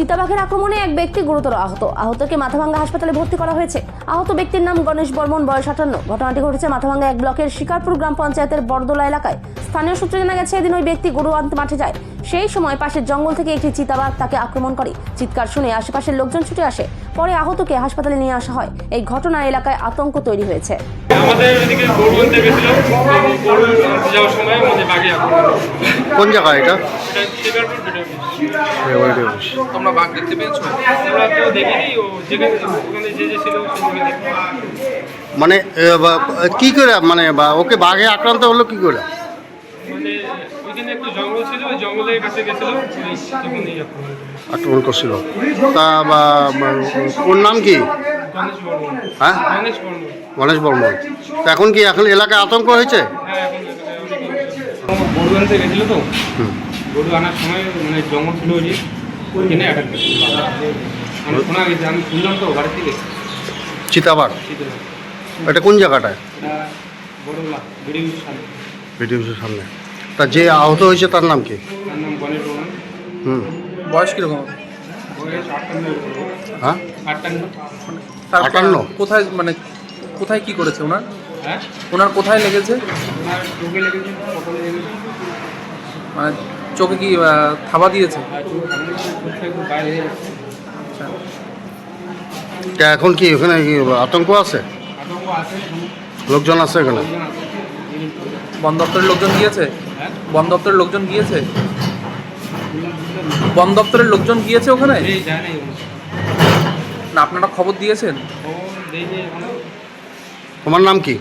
চিতাবাঘের আক্রমণে এক ব্যক্তি গুরুতর আহত। আহতকে মাথাভাঙ্গা হাসপাতালে ভর্তি করা হয়েছে। আহত ব্যক্তির নাম গণেশ বর্মন, বয়স আটান্ন। ঘটনাটি ঘটেছে মাথাভাঙ্গা এক ব্লকের শিকারপুর গ্রাম পঞ্চায়েতের বরদোলা এলাকায়। স্থানীয় সূত্রে জানা গেছে, এদিন ওই ব্যক্তি গরু আনতে মাঠে যায়। সেই সময় পাশের জঙ্গল থেকে একটি চিতাবাঘ তাকে আক্রমণ করে। চিৎকার শুনে আশেপাশের লোকজন ছুটে আসে। পরে আহতকে হাসপাতালে নিয়ে আসা হয়। এই ঘটনায় এলাকায় আতঙ্ক তৈরি হয়েছে। আমাদের ওদিকে গরু আনতে গেছিল গরু যাওয়ার সময় আমাদের বাঘে আক্রমণ কোন জায়গা এটা? এটা শিকারপুর ভিডিও তোমরা বাঘ দেখতে পেয়েছ? আমরা তো দেখিনি। ও যেখানে ওখানে যে যে ছিল মানে বা- কি করে মানে বা- ওকে বাঘে আক্রান্ত হলো কি করে মানে ওইখানে একটু জঙ্গল ছিল ওই জঙ্গলের কাছে গেছিল আক্রমণ করে। আক্রমণ করছিল। তা বা ওর নাম কি? গণেশ বর্মন। হ্যাঁ? গণেশ বর্মন। গণেশ বর্মন। তা এখন কি এখন এলাকায় আতঙ্ক হয়েছে? হ্যাঁ এখন এলাকায় অনেক গরু আনতে গেছিল তো। হুম। গরু আনার সময় মানে জঙ্গল ছিল ওই যে। ওইখানে অ্যাটাক করেছিল মানে শোনা গেছে আমি শুনলাম তো বাড়ি থেকে। শীতের এটা কোন জায়গাটায়? বড়লা ভিডিও সামনে। ভিডিও সামনে। তা যে আহত হয়েছে তার নাম কি? তার নাম গণেশ বর্মন। হুম। বয়স কীরকম? বয়স আটান্ন হ্যাঁ? আটান্ন। তারপর আটান্ন? কোথায় মানে কোথায় কি করেছে ওনার? হ্যাঁ? ওনার কোথায় লেগেছে? ওনার চোখে লেগেছে কপালে লেগেছে। মানে চোখে কি আহ, থাবা দিয়েছে? আর চোখ সামনে চোখটা একটু বাইরে হয়ে যাচ্ছে আচ্ছা। তা এখন কি ওখানে কি আতঙ্ক আছে? আতঙ্ক আছে লোকজন আছে এখানে? লোকজন আছে। বন দপ্তরের লোকজন গিয়েছে? হ্যাঁ? বন দপ্তরের লোকজন গিয়েছে? বন দপ্তরের লোকজন গিয়েছে ওখানে। না আপনারা খবর দিয়েছেন? ও তোমার নাম কি?